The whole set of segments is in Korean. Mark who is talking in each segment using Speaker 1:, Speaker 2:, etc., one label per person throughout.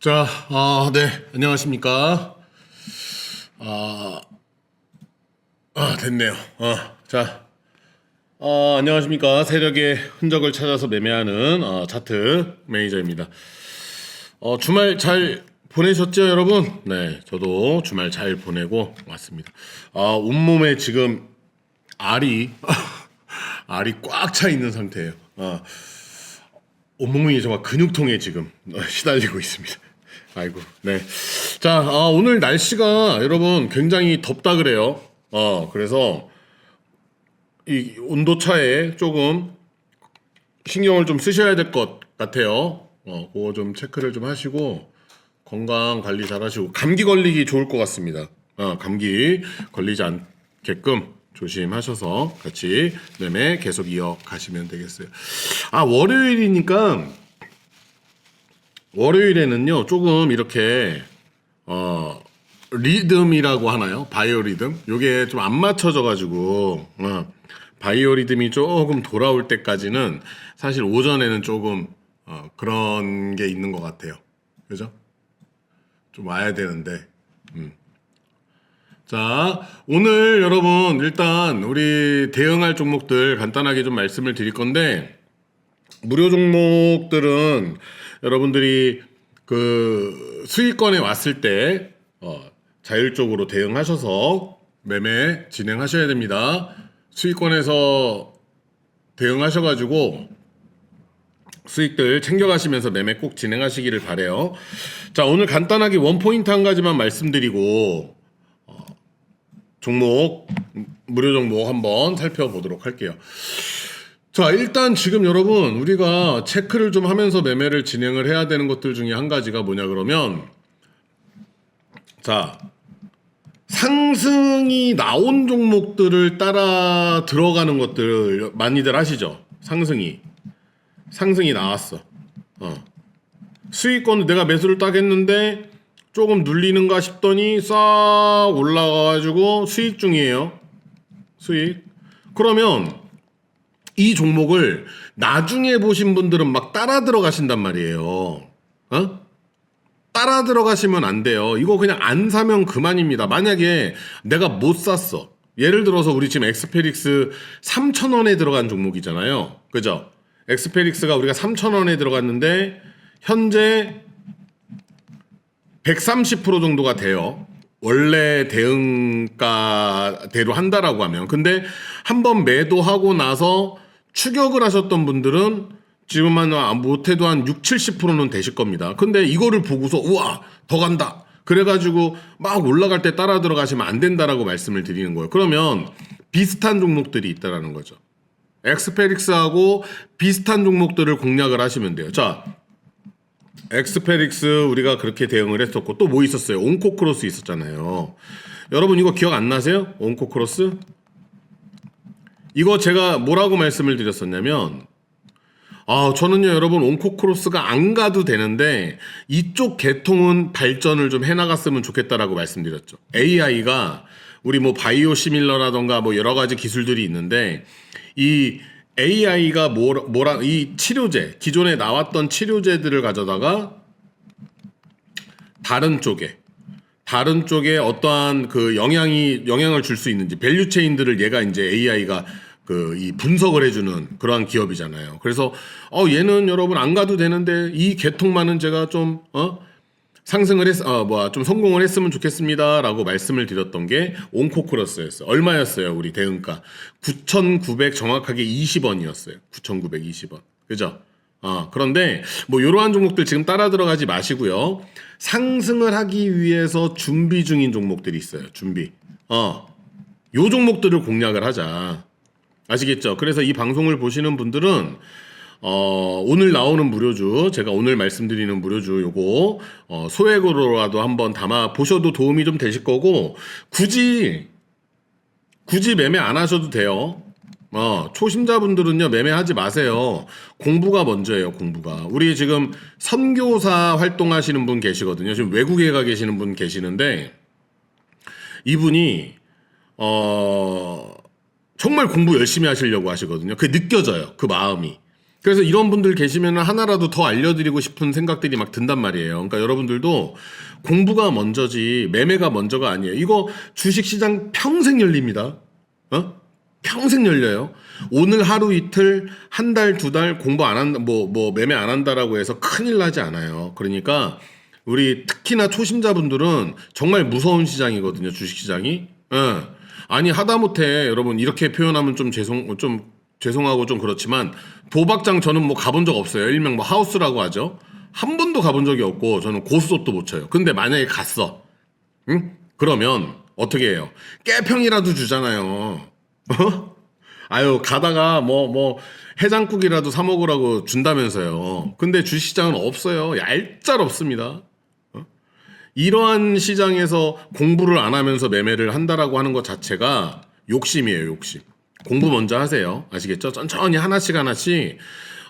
Speaker 1: 자, 아, 네, 안녕하십니까. 아, 아, 됐네요. 아, 자, 아, 안녕하십니까. 세력의 흔적을 찾아서 매매하는 어, 차트 매니저입니다. 어, 주말 잘 보내셨죠, 여러분? 네, 저도 주말 잘 보내고 왔습니다. 아, 온몸에 지금 알이, 알이 꽉 차 있는 상태예요. 아, 온몸이 정말 근육통에 지금 어, 시달리고 있습니다. 아이고, 네. 자, 아, 오늘 날씨가 여러분 굉장히 덥다 그래요. 어, 그래서 이 온도 차에 조금 신경을 좀 쓰셔야 될 것 같아요. 어, 그거 좀 체크를 좀 하시고 건강 관리 잘 하시고 감기 걸리기 좋을 것 같습니다. 어, 감기 걸리지 않게끔 조심하셔서 같이 매매 계속 이어가시면 되겠어요. 아, 월요일이니까 월요일에는요, 조금 이렇게 어, 리듬이라고 하나요? 바이오 리듬? 요게 좀 안 맞춰져 가지고 어, 바이오 리듬이 조금 돌아올 때까지는 사실 오전에는 조금 어, 그런 게 있는 것 같아요. 그죠? 좀 와야 되는데. 음. 자, 오늘 여러분 일단 우리 대응할 종목들 간단하게 좀 말씀을 드릴 건데 무료 종목들은 여러분들이 그 수익권에 왔을 때 어, 자율적으로 대응하셔서 매매 진행하셔야 됩니다. 수익권에서 대응하셔가지고 수익들 챙겨가시면서 매매 꼭 진행하시기를 바래요. 자 오늘 간단하게 원 포인트 한 가지만 말씀드리고 어, 종목 무료 종목 한번 살펴보도록 할게요. 자, 일단 지금 여러분, 우리가 체크를 좀 하면서 매매를 진행을 해야 되는 것들 중에 한 가지가 뭐냐 그러면, 자, 상승이 나온 종목들을 따라 들어가는 것들 많이들 아시죠? 상승이. 상승이 나왔어. 어. 수익권은 내가 매수를 딱 했는데, 조금 눌리는가 싶더니 싹 올라가가지고 수익 중이에요. 수익. 그러면, 이 종목을 나중에 보신 분들은 막 따라 들어가신단 말이에요. 어? 따라 들어가시면 안 돼요. 이거 그냥 안 사면 그만입니다. 만약에 내가 못 샀어. 예를 들어서 우리 지금 엑스페릭스 3,000원에 들어간 종목이잖아요. 그죠? 엑스페릭스가 우리가 3,000원에 들어갔는데 현재 130% 정도가 돼요. 원래 대응가대로 한다라고 하면. 근데 한번 매도하고 나서 추격을 하셨던 분들은 지금 한 못해도 한 6, 70%는 되실 겁니다. 근데 이거를 보고서 우와 더 간다. 그래가지고 막 올라갈 때 따라 들어가시면 안 된다라고 말씀을 드리는 거예요. 그러면 비슷한 종목들이 있다라는 거죠. 엑스페릭스하고 비슷한 종목들을 공략을 하시면 돼요. 자, 엑스페릭스 우리가 그렇게 대응을 했었고 또 뭐 있었어요? 온코크로스 있었잖아요. 여러분 이거 기억 안 나세요? 온코크로스? 이거 제가 뭐라고 말씀을 드렸었냐면 아 저는요 여러분 온코크로스가 안 가도 되는데 이쪽 계통은 발전을 좀 해나갔으면 좋겠다라고 말씀드렸죠. AI가 우리 뭐 바이오 시밀러라던가 뭐 여러 가지 기술들이 있는데 이 AI가 뭐라, 뭐라 이 치료제 기존에 나왔던 치료제들을 가져다가 다른 쪽에 다른 쪽에 어떠한 그 영향이 영향을 줄 수 있는지 밸류 체인들을 얘가 이제 AI가 그 이 분석을 해주는 그러한 기업이잖아요. 그래서 어 얘는 여러분 안 가도 되는데 이 계통만은 제가 좀 어 상승을 했, 어, 뭐야, 좀 성공을 했으면 좋겠습니다 라고 말씀을 드렸던 게 온코크로스였어요. 얼마였어요, 우리 대응가? 9,900 정확하게 20원이었어요. 9,920원. 그죠? 어, 그런데 뭐 이러한 종목들 지금 따라 들어가지 마시고요. 상승을 하기 위해서 준비 중인 종목들이 있어요. 준비. 어, 요 종목들을 공략을 하자. 아시겠죠? 그래서 이 방송을 보시는 분들은 어, 오늘 나오는 무료주, 제가 오늘 말씀드리는 무료주 요거, 어, 소액으로라도 한번 담아 보셔도 도움이 좀 되실 거고, 굳이, 굳이 매매 안 하셔도 돼요. 어, 초심자분들은요, 매매하지 마세요. 공부가 먼저예요, 공부가. 우리 지금 선교사 활동하시는 분 계시거든요. 지금 외국에 가 계시는 분 계시는데, 이분이, 어, 정말 공부 열심히 하시려고 하시거든요. 그게 느껴져요, 그 마음이. 그래서 이런 분들 계시면 하나라도 더 알려드리고 싶은 생각들이 막 든단 말이에요. 그러니까 여러분들도 공부가 먼저지 매매가 먼저가 아니에요. 이거 주식시장 평생 열립니다. 어? 평생 열려요. 오늘 하루 이틀 한 달 두 달 공부 안 한다 뭐 뭐 매매 안 한다라고 해서 큰일 나지 않아요. 그러니까 우리 특히나 초심자분들은 정말 무서운 시장이거든요. 주식 시장이. 예. 아니 하다못해 여러분 이렇게 표현하면 좀 죄송 좀 죄송하고 좀 그렇지만 도박장 저는 뭐 가본 적 없어요. 일명 뭐 하우스라고 하죠. 한 번도 가본 적이 없고 저는 고스톱도 못 쳐요. 근데 만약에 갔어. 응? 그러면 어떻게 해요? 깨평이라도 주잖아요. 어? 아유 가다가 뭐 뭐 해장국이라도 사 먹으라고 준다면서요. 근데 주시장은 없어요. 얄짤 없습니다. 어? 이러한 시장에서 공부를 안 하면서 매매를 한다라고 하는 것 자체가 욕심이에요, 욕심. 공부 먼저 하세요. 아시겠죠? 천천히 하나씩 하나씩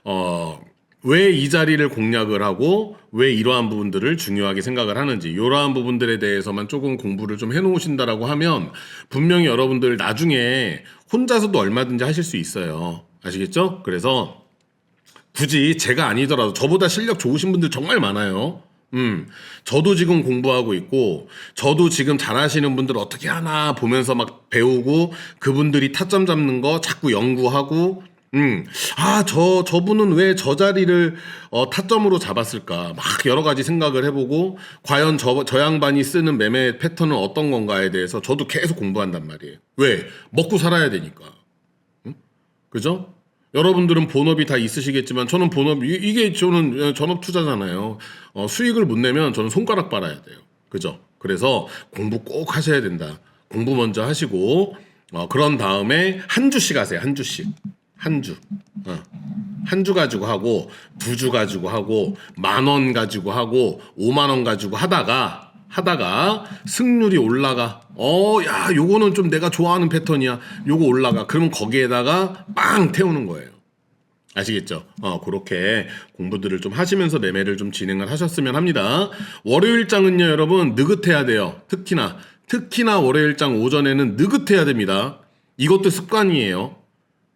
Speaker 1: 어, 왜 이 자리를 공략을 하고 왜 이러한 부분들을 중요하게 생각을 하는지 이러한 부분들에 대해서만 조금 공부를 좀 해놓으신다라고 하면 분명히 여러분들 나중에 혼자서도 얼마든지 하실 수 있어요. 아시겠죠? 그래서 굳이 제가 아니더라도 저보다 실력 좋으신 분들 정말 많아요. 음, 저도 지금 공부하고 있고, 저도 지금 잘하시는 분들 어떻게 하나 보면서 막 배우고, 그분들이 타점 잡는 거 자꾸 연구하고, 음, 아, 저, 저분은 왜 저 자리를, 어, 타점으로 잡았을까? 막 여러 가지 생각을 해보고, 과연 저, 저 양반이 쓰는 매매 패턴은 어떤 건가에 대해서 저도 계속 공부한단 말이에요. 왜? 먹고 살아야 되니까. 그죠? 여러분들은 본업이 다 있으시겠지만 저는 본업 이- 이게 저는 전업 투자잖아요. 어, 수익을 못 내면 저는 손가락 빨아야 돼요. 그죠? 그래서 공부 꼭 하셔야 된다. 공부 먼저 하시고 어, 그런 다음에 한 주씩 하세요. 한 주씩 한 주. 어. 한주 가지고 하고 두 주 가지고 하고 만 원 가지고 하고 오만 원 가지고 하다가 하다가 승률이 올라가. 어, 야, 요거는 좀 내가 좋아하는 패턴이야. 요거 올라가. 그러면 거기에다가 빵 태우는 거예요. 아시겠죠? 어, 그렇게 공부들을 좀 하시면서 매매를 좀 진행을 하셨으면 합니다. 월요일장은요, 여러분, 느긋해야 돼요. 특히나, 특히나 월요일장 오전에는 느긋해야 됩니다. 이것도 습관이에요.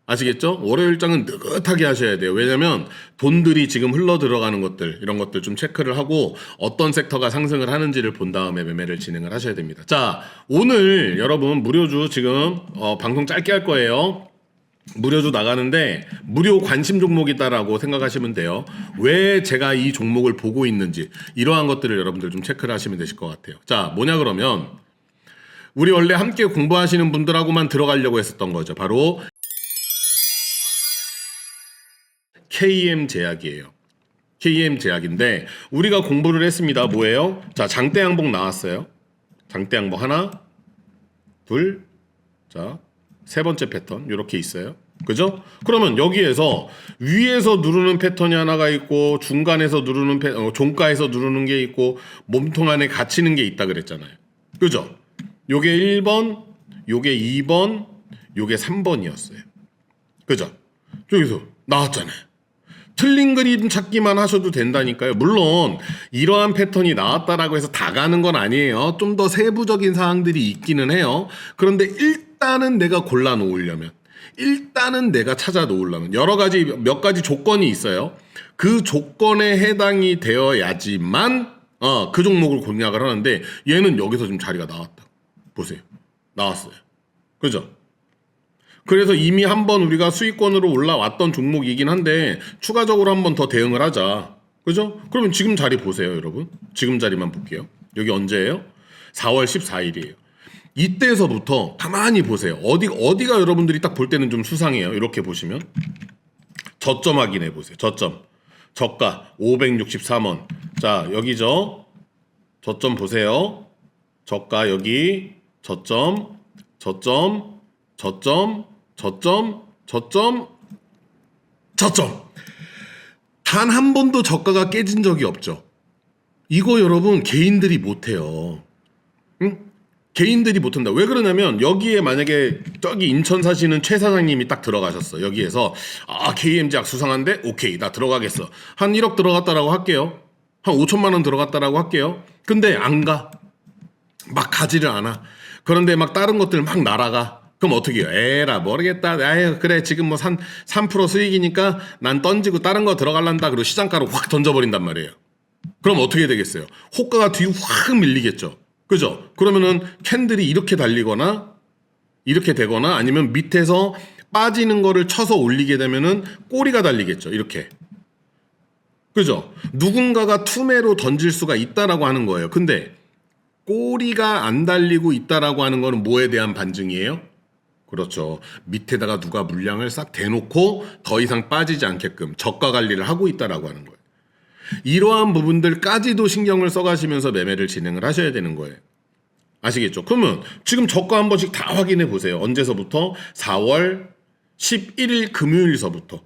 Speaker 1: 아시겠죠? 월요일장은 느긋하게 하셔야 돼요. 왜냐면 돈들이 지금 흘러 들어가는 것들, 이런 것들 좀 체크를 하고 어떤 섹터가 상승을 하는지를 본 다음에 매매를 진행을 하셔야 됩니다. 자, 오늘 여러분 무료주 지금 어, 방송 짧게 할 거예요. 무료주 나가는데 무료 관심 종목이다라고 생각하시면 돼요. 왜 제가 이 종목을 보고 있는지 이러한 것들을 여러분들 좀 체크를 하시면 되실 것 같아요. 자, 뭐냐 그러면 우리 원래 함께 공부하시는 분들하고만 들어가려고 했었던 거죠. 바로 KM 제약이에요. KM 제약인데 우리가 공부를 했습니다. 뭐예요? 자, 장대 양봉 나왔어요. 장대 양봉 하나, 둘, 자, 세 번째 패턴 이렇게 있어요. 그죠? 그러면 여기에서 위에서 누르는 패턴이 하나가 있고 중간에서 누르는 패, 어, 종가에서 누르는 게 있고 몸통 안에 갇히는 게 있다 그랬잖아요. 그죠? 요게 1번, 요게 2번, 요게 3번이었어요. 그죠? 여기서 나왔잖아요. 틀린 그림 찾기만 하셔도 된다니까요. 물론 이러한 패턴이 나왔다라고 해서 다 가는 건 아니에요. 좀 더 세부적인 사항들이 있기는 해요. 그런데 일단은 내가 골라 놓으려면 일단은 내가 찾아 놓으려면 여러 가지 몇 가지 조건이 있어요. 그 조건에 해당이 되어야지만 어, 그 종목을 공략을 하는데 얘는 여기서 지금 자리가 나왔다. 보세요. 나왔어요. 그죠? 그래서 이미 한번 우리가 수익권으로 올라왔던 종목이긴 한데 추가적으로 한번 더 대응을 하자. 그죠? 그러면 지금 자리 보세요, 여러분. 지금 자리만 볼게요. 여기 언제예요? 4월 14일이에요. 이때서부터 가만히 보세요. 어디 어디가 여러분들이 딱 볼 때는 좀 수상해요. 이렇게 보시면 저점 확인해 보세요. 저점. 저가 563원. 자, 여기죠. 저점 보세요. 저가 여기 저점 저점 저점 저점 저점 저점 단 한 번도 저가가 깨진 적이 없죠. 이거 여러분 개인들이 못해요. 응? 개인들이 못한다. 왜 그러냐면 여기에 만약에 저기 인천 사시는 최 사장님이 딱 들어가셨어. 여기에서 아 KM제약 수상한데 오케이 나 들어가겠어. 한 1억 들어갔다라고 할게요. 한 5천만 원 들어갔다라고 할게요. 근데 안 가. 막 가지를 않아. 그런데 막 다른 것들 막 날아가. 그럼 어떻게 해요? 에라 모르겠다. 아유 그래 지금 뭐 3, 3% 수익이니까 난 던지고 다른 거 들어갈란다. 그리고 시장가로 확 던져버린단 말이에요. 그럼 어떻게 되겠어요? 호가가 뒤로 확 밀리겠죠. 그죠? 그러면은 캔들이 이렇게 달리거나 이렇게 되거나 아니면 밑에서 빠지는 거를 쳐서 올리게 되면은 꼬리가 달리겠죠. 이렇게. 그죠? 누군가가 투매로 던질 수가 있다라고 하는 거예요. 근데 꼬리가 안 달리고 있다라고 하는 거는 뭐에 대한 반증이에요? 그렇죠. 밑에다가 누가 물량을 싹 대놓고 더 이상 빠지지 않게끔 저가 관리를 하고 있다라고 하는 거예요. 이러한 부분들까지도 신경을 써가시면서 매매를 진행을 하셔야 되는 거예요. 아시겠죠? 그러면 지금 저가 한 번씩 다 확인해 보세요. 언제서부터? 4월 11일 금요일서부터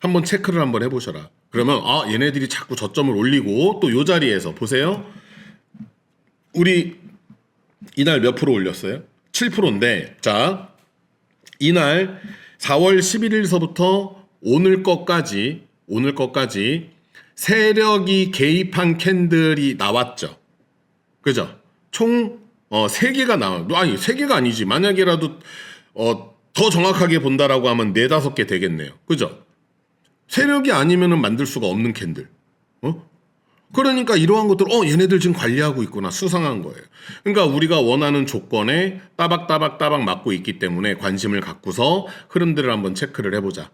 Speaker 1: 한번 체크를 한번 해보셔라. 그러면 아 얘네들이 자꾸 저점을 올리고 또 요 자리에서 보세요. 우리 이날 몇 프로 올렸어요? 7%인데 자 이날 4월 11일서부터 오늘 것까지 오늘 것까지 세력이 개입한 캔들이 나왔죠. 그죠? 총 어, 3개가 나와. 아니, 3개가 아니지. 만약에라도 어, 더 정확하게 본다라고 하면 4, 5개 되겠네요. 그죠? 세력이 아니면은 만들 수가 없는 캔들. 어? 그러니까 이러한 것들 어 얘네들 지금 관리하고 있구나 수상한 거예요. 그러니까 우리가 원하는 조건에 따박따박따박 맞고 있기 때문에 관심을 갖고서 흐름들을 한번 체크를 해보자.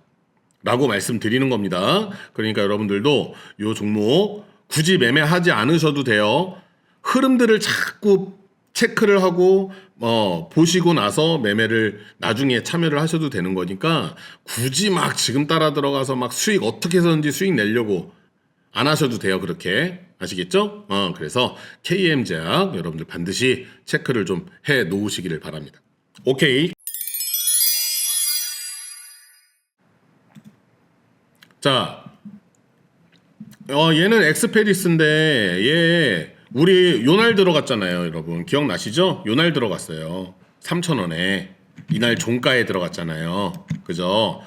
Speaker 1: 라고 말씀드리는 겁니다. 그러니까 여러분들도 요 종목 굳이 매매하지 않으셔도 돼요. 흐름들을 자꾸 체크를 하고 어 보시고 나서 매매를 나중에 참여를 하셔도 되는 거니까 굳이 막 지금 따라 들어가서 막 수익 어떻게 해서든지 수익 내려고 안 하셔도 돼요 그렇게 아시겠죠? 어 그래서 KM 제약 여러분들 반드시 체크를 좀 해 놓으시기를 바랍니다. 오케이. 자, 어, 얘는 엑스페리스인데 얘 우리 요날 들어갔잖아요, 여러분. 기억나시죠? 요날 들어갔어요. 3,000원에. 이날 종가에 들어갔잖아요. 그죠?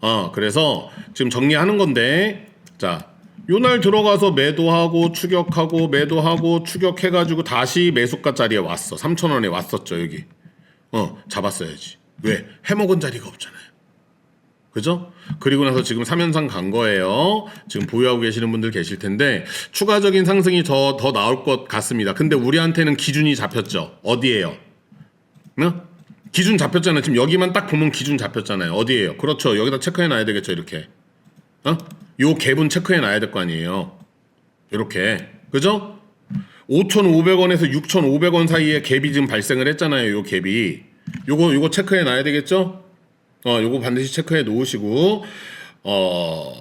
Speaker 1: 어, 그래서 지금 정리하는 건데 자, 요날 들어가서 매도하고 추격하고 매도하고 추격해가지고 다시 매수가 자리에 왔어. 3,000원에 왔었죠, 여기. 어, 잡았어야지. 왜? 해먹은 자리가 없잖아요. 그죠? 그리고 나서 지금 3연상 간 거예요. 지금 보유하고 계시는 분들 계실 텐데 추가적인 상승이 더, 더 나올 것 같습니다. 근데 우리한테는 기준이 잡혔죠. 어디에요? 응? 기준 잡혔잖아요. 지금 여기만 딱 보면 기준 잡혔잖아요. 어디에요? 그렇죠. 여기다 체크해 놔야 되겠죠. 이렇게. 어? 요 갭은 체크해 놔야 될 거 아니에요. 이렇게. 그죠? 5,500원에서 6,500원 사이에 갭이 지금 발생을 했잖아요. 요 갭이. 요거 요거 체크해 놔야 되겠죠? 어, 요거 반드시 체크해 놓으시고, 어,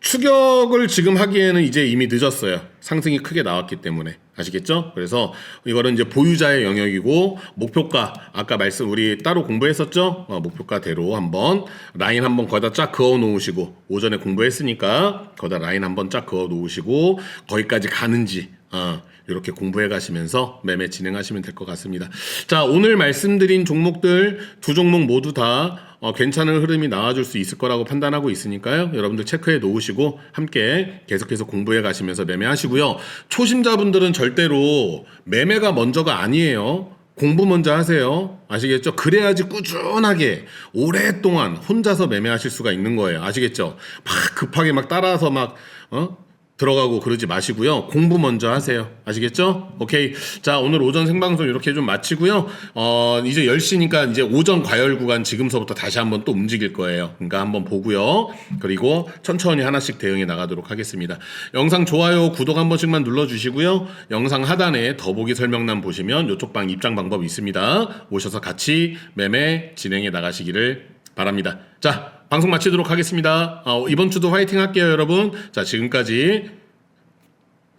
Speaker 1: 추격을 지금 하기에는 이제 이미 늦었어요. 상승이 크게 나왔기 때문에. 아시겠죠? 그래서 이거는 이제 보유자의 영역이고, 목표가, 아까 말씀, 우리 따로 공부했었죠? 어, 목표가대로 한번 라인 한번 거기다 쫙 그어 놓으시고, 오전에 공부했으니까 거기다 라인 한번 쫙 그어 놓으시고, 거기까지 가는지, 어, 이렇게 공부해 가시면서 매매 진행하시면 될 것 같습니다. 자, 오늘 말씀드린 종목들 두 종목 모두 다 어, 괜찮은 흐름이 나와줄 수 있을 거라고 판단하고 있으니까요. 여러분들 체크해 놓으시고 함께 계속해서 공부해 가시면서 매매하시고요. 초심자분들은 절대로 매매가 먼저가 아니에요. 공부 먼저 하세요. 아시겠죠? 그래야지 꾸준하게 오랫동안 혼자서 매매하실 수가 있는 거예요. 아시겠죠? 막 급하게 막 따라서 막, 어? 들어가고 그러지 마시고요. 공부 먼저 하세요. 아시겠죠? 오케이. 자, 오늘 오전 생방송 이렇게 좀 마치고요. 어, 이제 10시니까 이제 오전 과열 구간 지금서부터 다시 한번 또 움직일 거예요. 그러니까 한번 보고요. 그리고 천천히 하나씩 대응해 나가도록 하겠습니다. 영상 좋아요, 구독 한 번씩만 눌러 주시고요. 영상 하단에 더보기 설명란 보시면 이쪽 방 입장 방법 있습니다. 오셔서 같이 매매 진행해 나가시기를 바랍니다. 자, 방송 마치도록 하겠습니다. 어, 이번 주도 화이팅 할게요, 여러분. 자, 지금까지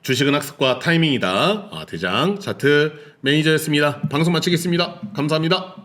Speaker 1: 주식은 학습과 타이밍이다. 아, 대장 차트 매니저였습니다. 방송 마치겠습니다. 감사합니다.